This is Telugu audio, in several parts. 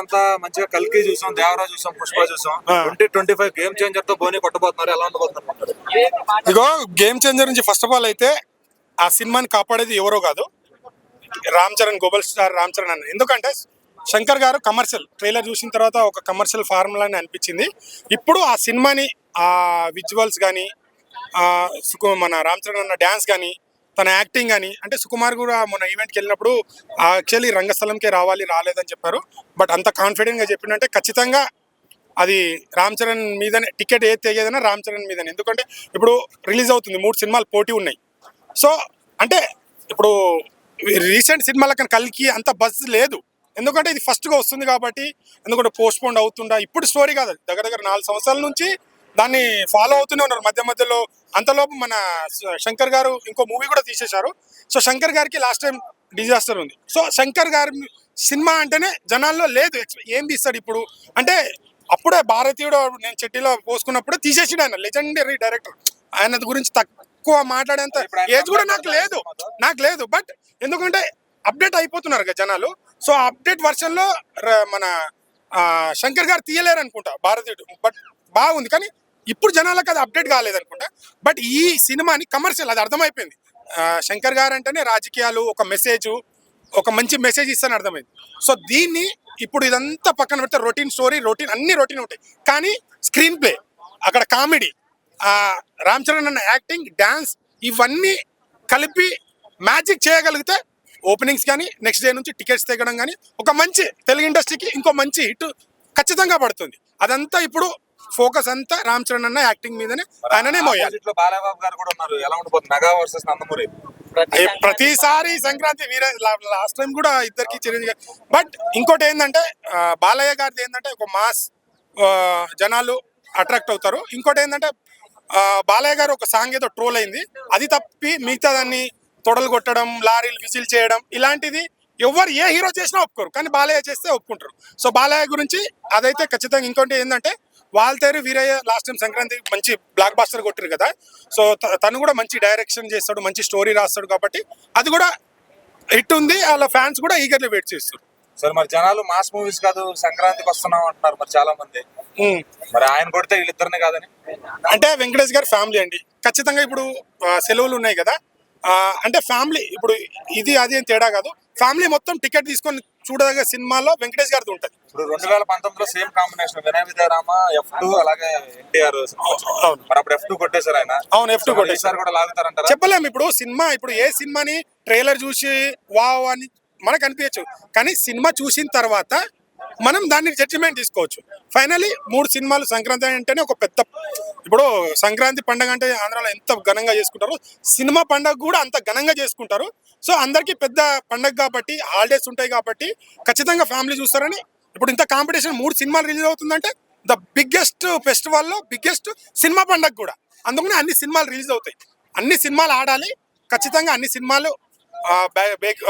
అంతా మంచిగా కల్కి చూసాం దేవరా చూసాం పుష్ప చూసాం. ట్వంటీ ట్వంటీ ఫైవ్ గేమ్ చేంజర్తో బోని కొట్టబోతున్నారు ఎలా ఉండబోతున్నారు? ఇగో గేమ్ చేంజర్ నుంచి ఫస్ట్ ఆఫ్ ఆల్ అయితే ఆ సినిమాని కాపాడేది ఎవరో కాదు రామ్ చరణ్ గోబల్ స్టార్ రామ్ చరణ్ అన్న. ఎందుకంటే శంకర్ గారు కమర్షియల్ ట్రైలర్ చూసిన తర్వాత ఒక కమర్షియల్ ఫార్ములా అని అనిపించింది. ఇప్పుడు ఆ సినిమాని ఆ విజువల్స్ కానీ మన రామ్ చరణ్ అన్న డ్యాన్స్ కానీ తన యాక్టింగ్ అని అంటే సుకుమార్ కూడా మొన్న ఈవెంట్కి వెళ్ళినప్పుడు యాక్చువల్లీ రంగస్థలంకే రావాలి రాలేదని చెప్పారు. బట్ అంత కాన్ఫిడెంట్గా చెప్పిందంటే ఖచ్చితంగా అది రామ్ చరణ్ మీదనే టికెట్ ఏది తెగేదైనా రామ్ చరణ్ మీదనే. ఎందుకంటే ఇప్పుడు రిలీజ్ అవుతుంది మూడు సినిమాలు పోటీ ఉన్నాయి. సో అంటే ఇప్పుడు రీసెంట్ సినిమాల కలికి అంత బజ్ లేదు. ఎందుకంటే ఇది ఫస్ట్గా వస్తుంది కాబట్టి ఎందుకంటే పోస్ట్పోన్ అవుతుండా ఇప్పుడు స్టోరీ కాదు దగ్గర దగ్గర నాలుగు సంవత్సరాల నుంచి దాన్ని ఫాలో అవుతూనే ఉన్నారు. మధ్య మధ్యలో అంతలోపు మన శంకర్ గారు ఇంకో మూవీ కూడా తీసేశారు. సో శంకర్ గారికి లాస్ట్ టైం డిజాస్టర్ ఉంది. సో శంకర్ గారి సినిమా అంటేనే జనాల్లో లేదు ఏం తీస్తాడు ఇప్పుడు? అంటే అప్పుడే భారతీయుడు నేను చెట్టిలో పోసుకున్నప్పుడే తీసేసాడు ఆయన లెజెండరీ డైరెక్టర్ ఆయన గురించి తక్కువ మాట్లాడేంత ఏజ్ కూడా నాకు లేదు. నాకు లేదు. బట్ ఎందుకంటే అప్డేట్ అయిపోతున్నారు కదా జనాలు. సో అప్డేట్ వర్షన్లో ర- మన శంకర్ గారు తీయలేరు అనుకుంటా భారతీయుడు. బట్ బాగుంది. కానీ ఇప్పుడు జనాలకు అది అప్డేట్ కాలేదు అనుకుంటా బట్ ఈ సినిమాని కమర్షియల్ అది అర్థమైపోయింది. శంకర్ గారు అంటేనే రాజకీయాలు ఒక మెసేజ్ ఒక మంచి మెసేజ్ ఇస్తాను అర్థమైంది. సో దీన్ని ఇప్పుడు ఇదంతా పక్కన పెడితే రొటీన్ స్టోరీ రొటీన్ అన్ని రొటీన్ ఉంటాయి. కానీ స్క్రీన్ ప్లే అక్కడ కామెడీ రామ్ చరణ్ అన్న యాక్టింగ్ డ్యాన్స్ ఇవన్నీ కలిపి మ్యాజిక్ చేయగలిగితే ఓపెనింగ్స్ కానీ నెక్స్ట్ డే నుంచి టికెట్స్ తెగడం కానీ ఒక మంచి తెలుగు ఇండస్ట్రీకి ఇంకో మంచి హిట్ ఖచ్చితంగా పడుతుంది. అదంతా ఇప్పుడు ఫోకస్ అంతా రామ్ చరణ్ అన్న యాక్టింగ్ మీదనే ఆయననే మోయాలి. గారు కూడా ఉన్నారు. ఎలా ఉండబోతుంది మెగా వర్సెస్ నందమూరి. ఏ- ప్రతిసారి సంక్రాంతి వీర లాస్ట్ టైం కూడా ఇద్దరికి చిరంజీవి గారు. బట్ ఇంకోటి ఏంటంటే బాలయ్య గారిది ఏంటంటే ఒక మాస్ జనాలు అట్రాక్ట్ అవుతారు. ఇంకోటి ఏంటంటే బాలయ్య గారు ఒక సాంగ్ ఏదో ట్రోల్ అయింది. అది తప్పి మిగతా దాన్ని తొడలు కొట్టడం లారీలు విజిల్ చేయడం ఇలాంటిది ఎవరు ఏ హీరో చేసినా ఒప్పుకోరు. కానీ బాలయ్య చేస్తే ఒప్పుకుంటారు. సో బాలయ్య గురించి అదైతే ఖచ్చితంగా ఇంకోటి ఏంటంటే వాల్తేరు వీరయ్య లాస్ట్ టైం సంక్రాంతి మంచి బ్లాక్ బాస్టర్ కొట్టారు కదా. సో తను కూడా మంచి డైరెక్షన్ చేస్తాడు మంచి స్టోరీ రాస్తాడు కాబట్టి అది కూడా హిట్ ఉంది. వాళ్ళ ఫ్యాన్స్ కూడా ఈగర్లీ వెయిట్ చేస్తారు సరే మరి జనాలు మాస్ మూవీస్ కాదు సంక్రాంతికి వస్తున్నాం అంటున్నారు మరి చాలా మంది. మరి ఆయన కొడితే వీళ్ళిద్దరినే కాదని? అంటే వెంకటేష్ గారి ఫ్యామిలీ అండి. ఖచ్చితంగా ఇప్పుడు సెలవులు ఉన్నాయి కదా. అంటే ఫ్యామిలీ ఇప్పుడు ఇది అది అని తేడా కాదు. ఫ్యామిలీ మొత్తం టికెట్ తీసుకొని చూడదగ్గ సినిమాలో వెంకటేష్ గారిది ఉంటుంది. ఇప్పుడు రెండు వేల పంతొమ్మిదిలో సేమ్ కాంబినేషన్ వినయ విజయరామ ఎఫ్ టూ అలాగే ఎన్టీఆర్ మరి అప్పుడు ఎఫ్ టూ కొట్టేశారు ఆయన. అవును ఎఫ్ టూ కొట్టేశారు. కూడా లాగుతారంటారా? చెప్పలేము ఇప్పుడు సినిమా ఇప్పుడు ఏ సినిమాని ట్రైలర్ చూసి వావ్ అని మనకు అనిపించచ్చు. కానీ సినిమా చూసిన తర్వాత మనం దాన్ని జడ్జిమెంట్ తీసుకోవచ్చు. ఫైనలీ మూడు సినిమాలు సంక్రాంతి అంటేనే ఒక పెద్ద ఇప్పుడు సంక్రాంతి పండగ అంటే ఆంధ్రాలో ఎంత ఘనంగా చేసుకుంటారు? సినిమా పండగ కూడా అంత ఘనంగా చేసుకుంటారు. సో అందరికీ పెద్ద పండగ కాబట్టి హాలిడేస్ ఉంటాయి కాబట్టి ఖచ్చితంగా ఫ్యామిలీ చూస్తారని ఇప్పుడు ఇంత కాంపిటీషన్ మూడు సినిమాలు రిలీజ్ అవుతుందంటే ద బిగ్గెస్ట్ ఫెస్టివల్లో బిగ్గెస్ట్ సినిమా పండగ కూడా. అందుకనే అన్ని సినిమాలు రిలీజ్ అవుతాయి. అన్ని సినిమాలు ఆడాలి. ఖచ్చితంగా అన్ని సినిమాలు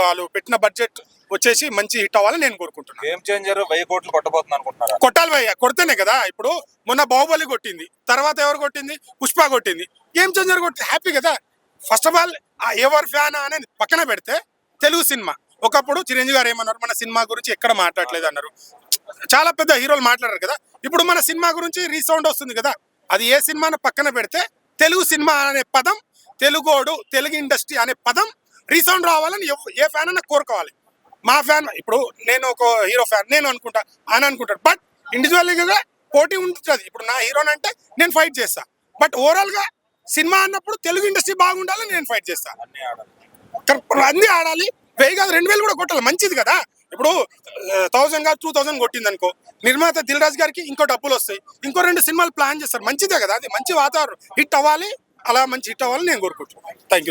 వాళ్ళు పెట్టిన బడ్జెట్ వచ్చేసి మంచి హిట్ అవ్వాలని నేను కోరుకుంటున్నాను గేమ్ చేంజర్ వెయ్యి కోట్లు కొట్టబోతుంది అనుకుంటున్నారా? కొట్టాలి భయ్య కొడితేనే కదా. ఇప్పుడు మొన్న బాహుబలి కొట్టింది తర్వాత ఎవరు కొట్టింది? పుష్ప కొట్టింది. గేమ్ చేంజర్ కొట్టి హ్యాపీ కదా. ఫస్ట్ ఆఫ్ ఆల్ ఆ ఎవరు ఫ్యాన్ అనేది పక్కన పెడితే తెలుగు సినిమా. ఒకప్పుడు చిరంజీవి గారు ఏమన్నారు? మన సినిమా గురించి ఎక్కడ మాట్లాడలేదు అన్నారు. చాలా పెద్ద హీరోలు మాట్లాడారు కదా. ఇప్పుడు మన సినిమా గురించి రీసౌండ్ వస్తుంది కదా. అది ఏ సినిమాను పక్కన పెడితే తెలుగు సినిమా అనే పదం తెలుగోడు తెలుగు ఇండస్ట్రీ అనే పదం రీసౌండ్ రావాలని ఏ ఫ్యాన్ అన్న కోరుకోవాలి. మా ఫ్యాన్ ఇప్పుడు నేను ఒక హీరో ఫ్యాన్ నేను అనుకుంటా ఆయన అనుకుంటాడు. బట్ ఇండివిజువల్గా పోటీ ఉంటుంది. ఇప్పుడు నా హీరోని అంటే నేను ఫైట్ చేస్తా. బట్ ఓవరాల్గా సినిమా అన్నప్పుడు తెలుగు ఇండస్ట్రీ బాగుండాలని నేను ఫైట్ చేస్తా. అన్ని ఆడాలి. వెయ్యి కాదు రెండు వేలు కూడా కొట్టాలి. మంచిది కదా. ఇప్పుడు థౌసండ్ కాదు టూ థౌసండ్ కొట్టింది అనుకో. నిర్మాత దిల్ రాజు గారికి ఇంకో డబ్బులు వస్తాయి. ఇంకో రెండు సినిమాలు ప్లాన్ చేస్తారు. మంచిదే కదా. అది మంచి వాతావరణం. హిట్ అవ్వాలి. అలా మంచి హిట్ అవ్వాలని నేను కోరుకుంటున్నాను. Thank you